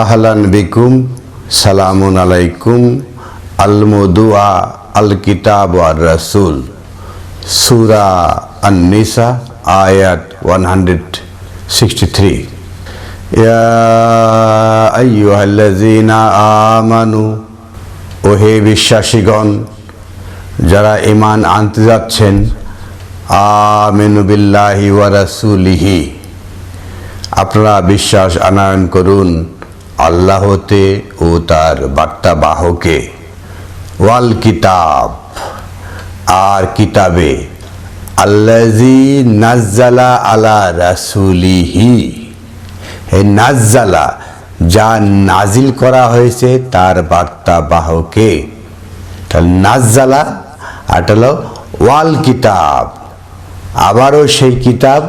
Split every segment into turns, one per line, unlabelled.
আহলান বিকুম, সালামুন আলাইকুম, আল মদুয়া আল কিতাব আর রসুল। সুরা আন নিসা আয়াত ওয়ান হান্ড্রেড সিক্সটি থ্রি আইয়ুহাল্লাযীনা আমানু, ওহে বিশ্বাসীগণ, যারা ইমান আনতে যাচ্ছেন, আমিনু বিল্লাহি ওয়া রাসূলিহি। আপনারা বিশ্বাস আনয়ন করুন। আল্লাহতে ও তার বার্তা বাহকে ওয়াল কিতাব, আর কিতাবে আল্লাজি নাজ্জালা আলা রাসুলিহি। হে নাজ্জালা, যা নাজিল করা হয়েছে তার বার্তা বাহকে তাহলে নাজ্জালা, আর হলো ওয়াল কিতাব। আবারও সেই কিতাব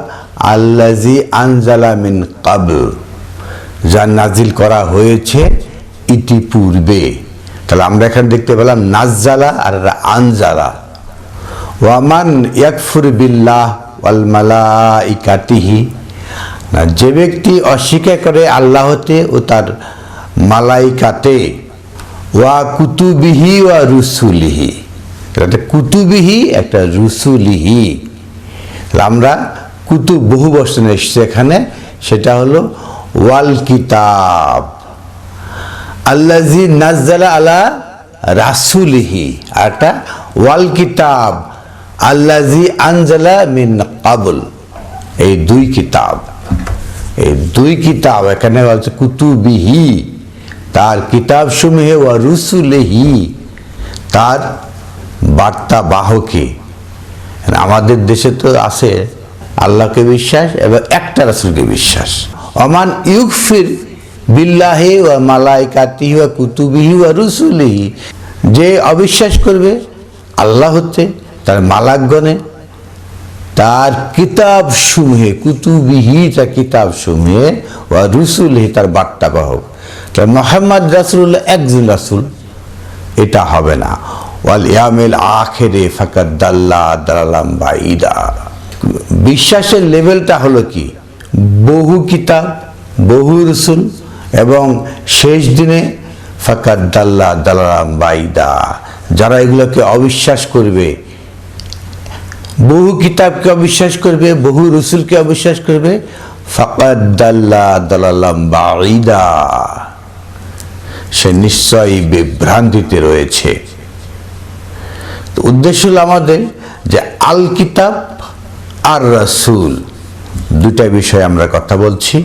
আল্লাজি আনজালা মিন কাবল। যা নাজিল করা হয়েছে ইতিপূর্বে তাহলে আমরা এখানে দেখতে পেলাম নাজ্জালা আর আনজালা। ওয়ামান ইয়াকফুর বিল্লাহ ওয়াল মালাইকাতিহি। না, যে ব্যক্তি অস্বীকার করে আল্লাহতে ও তার মালাইকাতে, ওয়া কুতুবিহি ওয়া রুসুলিহি। একটা কুতুবিহি একটা রুসুলিহি। আমরা কুতুব বহু বচনে এসছে এখানে, সেটা হলো ওয়াল কিতাব। আল্লাজি নাজ্জালা আলা রাসুলিহি। আরটা ওয়াল কিতাব। আল্লাজি আনজালা মিন কাবুল এই দুই কিতাব। এই দুই কিতাব এখানে বলছে কুতুবিহি। তার কিতাব সমূহে ওয়া রুসুলেহি। তার বার্তা বাহকে। আমাদের দেশে তো আছে আল্লাহকে বিশ্বাস এবং একটা রাসুলকে বিশ্বাস। অমান ইউকফির বিল্লাহে ওয়া মালাইকাতি ওয়া কুতুবিহি ওয়া রুসুলিহি। যে অবিশ্বাস করবে, আল্লাহ হতে তার মালাকগণে। তার কিতাব সমূহে কুতুবিহি তার কিতাব সমূহে ওয়া রুসুলিহি তার বার্তা বাহক তার মোহাম্মদ রাসুল্লাহ একজন রাসুল, এটা হবে না। ওয়াল ইয়ামেল আখেরে ফাকাদ দাল্লা দালালাম বাইদা বিশ্বাসের লেভেলটা হলো কি? বহু কিতাব, বহু রসুল এবং শেষ দিনে ফাকাদ দাল্লা দালালাম বাইদা। যারা এগুলোকে অবিশ্বাস করবে, বহু কিতাবকে অবিশ্বাস করবে, বহু রসুলকে অবিশ্বাস করবে, ফাকাদ দাল্লা দালালাম বাইদা। সে নিশ্চয়ই বিভ্রান্তিতে রয়েছে। উদ্দেশ্য হল আমাদের যে আল কিতাব আর রাসুল। দুটা বিষয়ে আমরা কথা বলছি।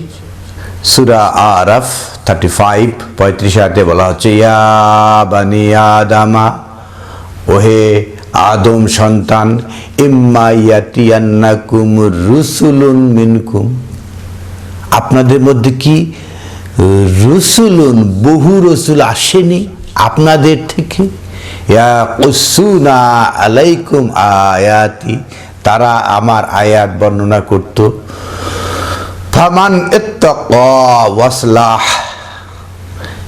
সুরা আরফ থার্টি ফাইভ পঁয়ত্রিশ আটে বলা হচ্ছে, ইয়া বানি আদামা, ওহে আদম সন্তান, ইম্মা ইয়াতিয়ান্নাকুম রুসুলুন মিনকুম। আপনাদের মধ্যে কি রসুলুন, বহু রসুল আসেনি আপনাদের থেকে? ইয়া কুসুনা আলাইকুম আয়াতি তারা আমার আয়াত বর্ণনা করত। ওয়াসলাহ।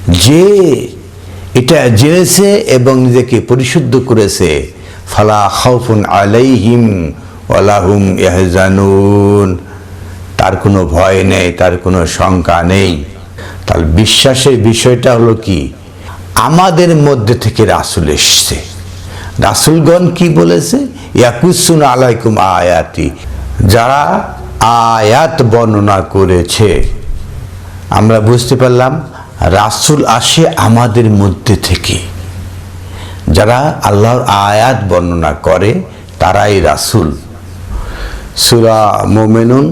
যে এটা জেনেছে এবং নিজেকে পরিশুদ্ধ করেছে, ফালা খাউফুন আলাইহিম ওয়ালাহুম ইয়াহজানুন। তার কোনো ভয় নেই, তার কোনো শঙ্কা নেই। তাহলে বিশ্বাসের বিষয়টা হলো কি? আমাদের মধ্যে থেকে রাসুল এসছে। রাসুলগণ কি বলেছে? ইয়াকুসুন আলাইকুম আয়াতি, যারা আয়াত বর্ণনা করেছে। আমরা বুঝতে পারলাম, রাসুল আসে আমাদের মধ্যে থেকে। যারা আল্লাহর আয়াত বর্ণনা করে, তারাই রাসুল। সুরা মোমেনুন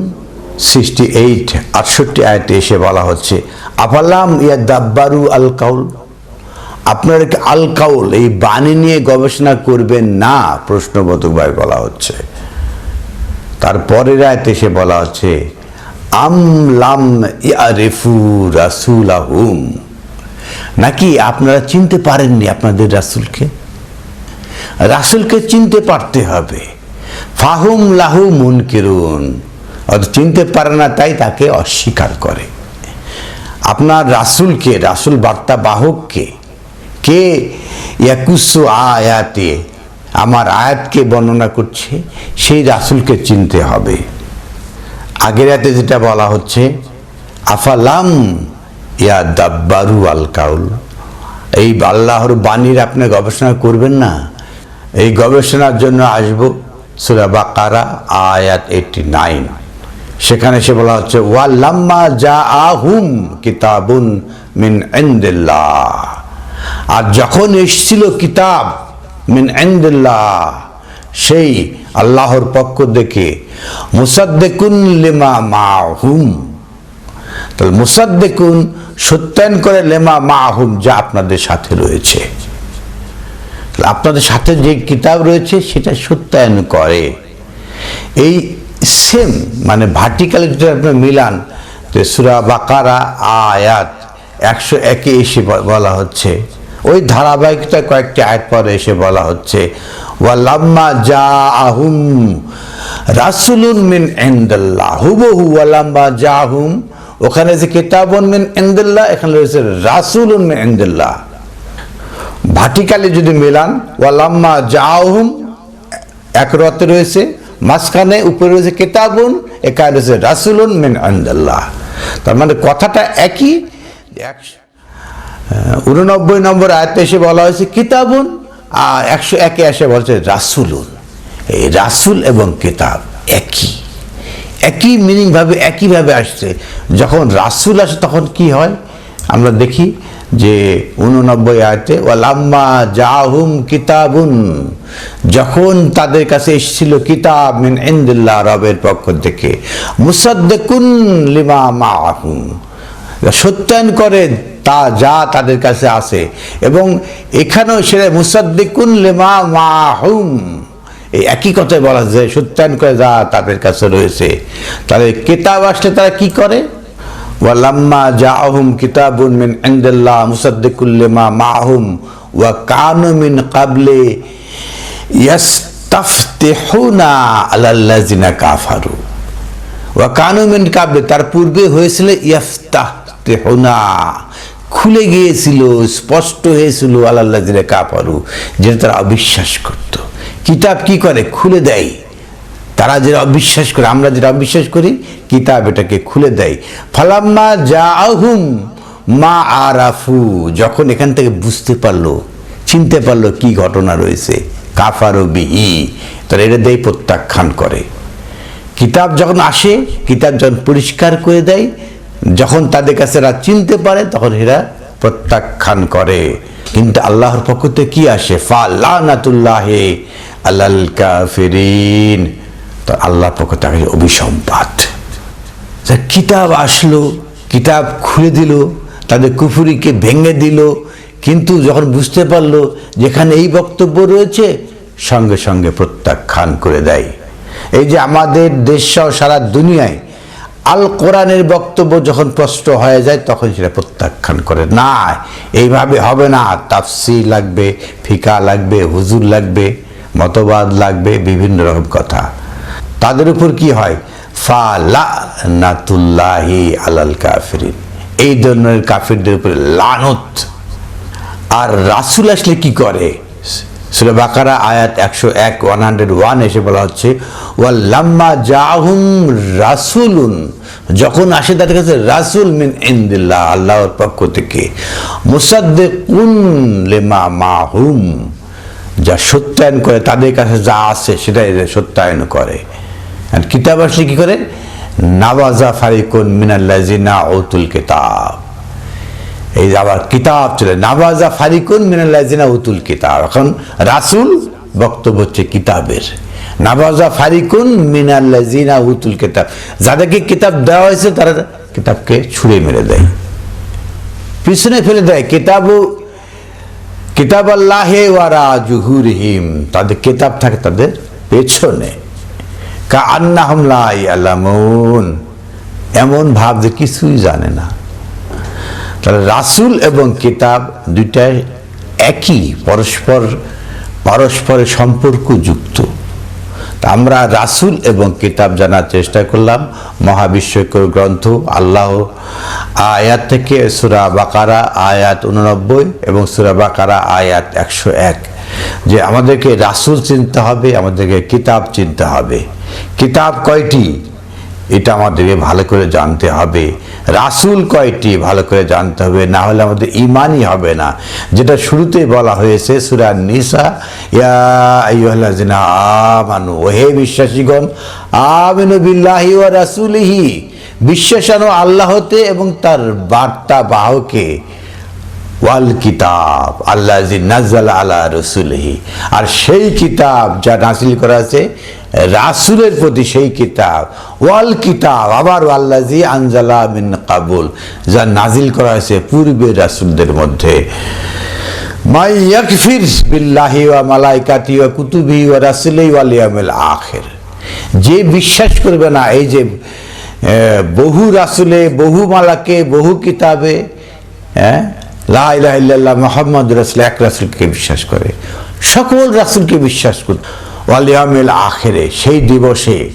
সিক্সটি এইট, আটষট্টি আয়াতে এসে বলা হচ্ছে আপালাম ইয়া দাব্বারু আল কাউল আপনার আল কাউল, এই বাণী নিয়ে গবেষণা করবেন না, প্রশ্নবোধকভাবে বলা হচ্ছে। তারপরের আয়তে এসে বলা হচ্ছে, আম লাম ইয়ারেফু রাসুল আহুম নাকি আপনারা চিনতে পারেননি আপনাদের রাসুলকে? রাসুলকে চিনতে পারতে হবে। ফাহুম লাহু মুনকিরুন। অত চিনতে পারে না, তাই তাকে অস্বীকার করে। আপনার রাসুলকে, রাসুল বার্তা বাহককে কে ইয়াকুসু আয়াতে আমার আয়াতকে বর্ণনা করছে, সেই রাসুলকে চিনতে হবে। আগের রাতে যেটা বলা হচ্ছে, আফালাম ইয়া দাব্বারু আল কাউল। এই আল্লাহর বাণীর আপনি গবেষণা করবেন না। এই গবেষণার জন্য আসব সুরা বাকারা, আয়াত এইটি নাইন সেখানে সে বলা হচ্ছে ওয়া লাম্মা যা আহুম কিতাবুন মিন ইন্দিল্লাহ। আর যখন এসছিল কিতাব মিন ইন্দিল্লাহ, সেই আল্লাহর পক্ষ দেখে মুসাদ্দেকুন লিমা মাহুম। তাহলে মুসাদ্দেকুন সত্যায়ন করে লেমা মাহুম যা আপনাদের সাথে রয়েছে। আপনাদের সাথে যে কিতাব রয়েছে সেটা সত্যায়ন করে। এই সেম মানে ভার্টিক্যাল যদি আপনি মিলান সুরা বাকারা আয়াত একশো একে এসে বলা হচ্ছে। ওই ধারাবাহিকতা কয়েকটি আয়াত পরে এসে বলা হচ্ছে, ওয়ালাম্মা যা আহুম রাসুলুন মিন এন্দাল্লাহ হুবহু ওয়ালাম্মা যা আহুম ওখানে যে কিতাবন মিন এন্দাল্লাহ এখানে রয়েছে রাসুলুন মিন এন্দাল্লাহ ভাটিকালে যদি মেলান, ওয়ালাম্মা জাহুম এক রতে রয়েছে, মাঝখানে উপরে রয়েছে কেতাবুন, এখানে রয়েছে রাসুলুন মিন আন্দাল্লাহ তার মানে কথাটা একই একশো উননব্বই নম্বর আয়তে এসে বলা হয়েছে, কিতাবুন আর একশো একে এসে বলছে, রাসুলুন। এই রাসুল এবং কিতাব একই। একই মিনিংভাবে একইভাবে আসছে। যখন রাসুল আসে, তখন কি হয়? আমরা দেখি যে উননব্বই আয়তে, ওয়ালাম্মা জাহুম কিতাবুন। যখন তাদের কাছে এসেছিল কিতাব মিন ইন্দিল্লাহ, রবের পক্ষ থেকে, মুসাদ্দেকুন লিমা মাহুম সত্যায়ন করে তা যা তাদের কাছে আসে এবং এখানেও সেটা মুসাদ্দিকুন লেমা মাহুম। এই একই কথাই বলা যায় সত্যায়ন করে যা তাদের কাছে রয়েছে। তাহলে কিতাব আসলে তারা কি করে? ওয়ালাম্মা জাআহুম কিতাবুন মিন ইনদিল্লাহ মুসাদ্দিকুল লিমা মাহুম। ওয়া কানু মিন কাবলি ইয়াস্তাফতিহুনা আলাল্লাযিনা কাফারু। ওয়া কানুমিন কাব্যে তার পূর্বে হয়েছিল ইয়ফতাহ তেহনা খুলে গিয়েছিল, স্পষ্ট হয়েছিল, আল্লাহ দিলে কাপারু যেটা তারা অবিশ্বাস করত। কিতাব কি করে? খুলে দেয়। তারা যেটা অবিশ্বাস করে, আমরা যেটা অবিশ্বাস করি, কিতাব এটাকে খুলে দেয়। ফালাম্মা যা আহুম মা আরাফু, যখন এখান থেকে বুঝতে পারল, চিনতে পারল কি ঘটনা রয়েছে, কাফারো বিহি, তারা এটা দেয় প্রত্যাখ্যান করে। কিতাব যখন আসে, কিতাব যখন পরিষ্কার করে দেয় যখন তাদের কাছে এরা চিনতে পারে, তখন এরা প্রত্যাখ্যান করে। কিন্তু আল্লাহর পক্ষ থেকে কি আসে? ফা লানাতুল্লাহে আল্লাল কাফিরিন। তো আল্লাহর পক্ষ থেকে অভিসম্পাত। কিতাব আসলো, কিতাব খুলে দিল, তাদের কুফুরিকে ভেঙে দিল, কিন্তু যখন বুঝতে পারল যেখানে এই বক্তব্য রয়েছে, সঙ্গে সঙ্গে প্রত্যাখ্যান করে দেয়। এই যে আমাদের দেশ সহ সারা দুনিয়ায় আল কোরআনের বক্তব্য যখন প্রশ্ন হয়ে যায়, তখন সেটা প্রত্যাখ্যান করে না। এইভাবে হবে না। তাফসি লাগবে, ফিকা লাগবে, হুজুর লাগবে, মতবাদ লাগবে, বিভিন্ন রকম কথা। তাদের উপর কি হয়? ফা লা নাতুল্লাহি আলাল কাফিরিন। এই ধরনের কাফিরদের উপরে লানত। আর রাসুল আসলে কি করে? সুরে বাকারা, আয়াত একশো এক ওয়ান হান্ড্রেড ওয়ান এসে বলা হচ্ছে, ওয়াল্লাম্মা জাহুম রাসুলুন যখন আসে তাদের কাছে, রাসুল মিন ইন্দিল্লাহ আল্লাহর পক্ষ থেকে, মুসাদ্দিকুন লেমা মাহুম যা সত্যায়ন করে, তাদের কাছে যা আছে সেটাই সত্যায়ন করে। আর কিতাব আসলে কি করে? নাওয়াজা ফারিকুন মিনাল্লাজিনা ওতুল কিতাব এই আবার কিতাব চলে নাবাজা ফারিকুন মিনাল্লাজিনা উতুল কিতাব। এখন রাসুল বক্তব্য হচ্ছে কিতাবের। নাবাজা ফারিকুন মিনাল্লাজিনা উতুল কিতাব। যাদেরকে কিতাব দেওয়া হয়েছে, তারা কিতাবকে ছুঁড়ে মেরে দেয়। পিছনে ফেলে দেয়, কিতাব কিতাব আল্লাহে ওয়ারা জুহুরহিম তাদের কিতাব থাকে তাদের পেছনে। কা আন্না হামলাই আলামুন এমন ভাব যে কিছুই জানে না। তাহলে রাসুল এবং কিতাব দুইটাই একই, পরস্পর, পরস্পরের সম্পর্ক যুক্ত। তা আমরা রাসুল এবং কিতাব জানার চেষ্টা করলাম, মহাবিশ্বকর গ্রন্থ, আল্লাহ, আয়াত থেকে সুরা বাকারা, আয়াত উননব্বই এবং সুরা বাকারা, আয়াত একশো এক। যে আমাদেরকে রাসুল চিনতে হবে, আমাদেরকে কিতাব চিনতে হবে। কিতাব কয়টি? এটা আমাদেরকে ভালো করে জানতে হবে। রাসুল কয়টি? ভালো করে জানতে হবে, না হলে আমাদের ইমানই হবে না। যেটা শুরুতে বলা হয়েছে, সুরা নিসা, ইয়া আমানু, ওহে বিশ্বাসীগণ, আমিনু বিল্লাহি ওয়া রাসূলিহি, বিশ্বাসানো আল্লাহতে এবং তার বার্তা বাহকে, ওয়াল কিতাব আল্লাহ নাজাল আলা রসুলহি। আর সেই কিতাব যা নাসিল করা আছে রাসুলের প্রতি সেই কিতাব। ওয়াল কিতাব, আবার আল্লাজি আনজালা মিন কাবুল, যা নাজিল করা হয়েছে পূর্বের রাসুলদের মধ্যে। বিল্লাহি ওয়া মালাইকাতি ওয়া কুতুবি ওয়া রাসুলি ওয়াল ইয়াউমিল আখির। যে বিশ্বাস করবে না, এই যে বহু রাসুলে, বহু মালাকে, বহু কিতাবে হ্যাঁ লা ইলাহা ইল্লাল্লাহ মোহাম্মদ রাসুল এক রাসুলকে বিশ্বাস করে। সকল রাসুলকে বিশ্বাস করে ওয়াল আখেরে, সেই দিবসে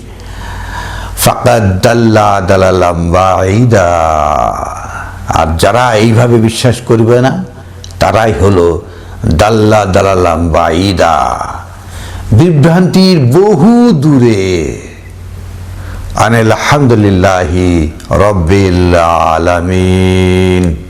আর যারা এইভাবে বিশ্বাস করবে না, তারাই হলো দাল্লা দালালাম বাঈদা। বিভ্রান্তির বহু দূরে। আনিল আলহামদুলিল্লাহি রব্বিল আলামিন।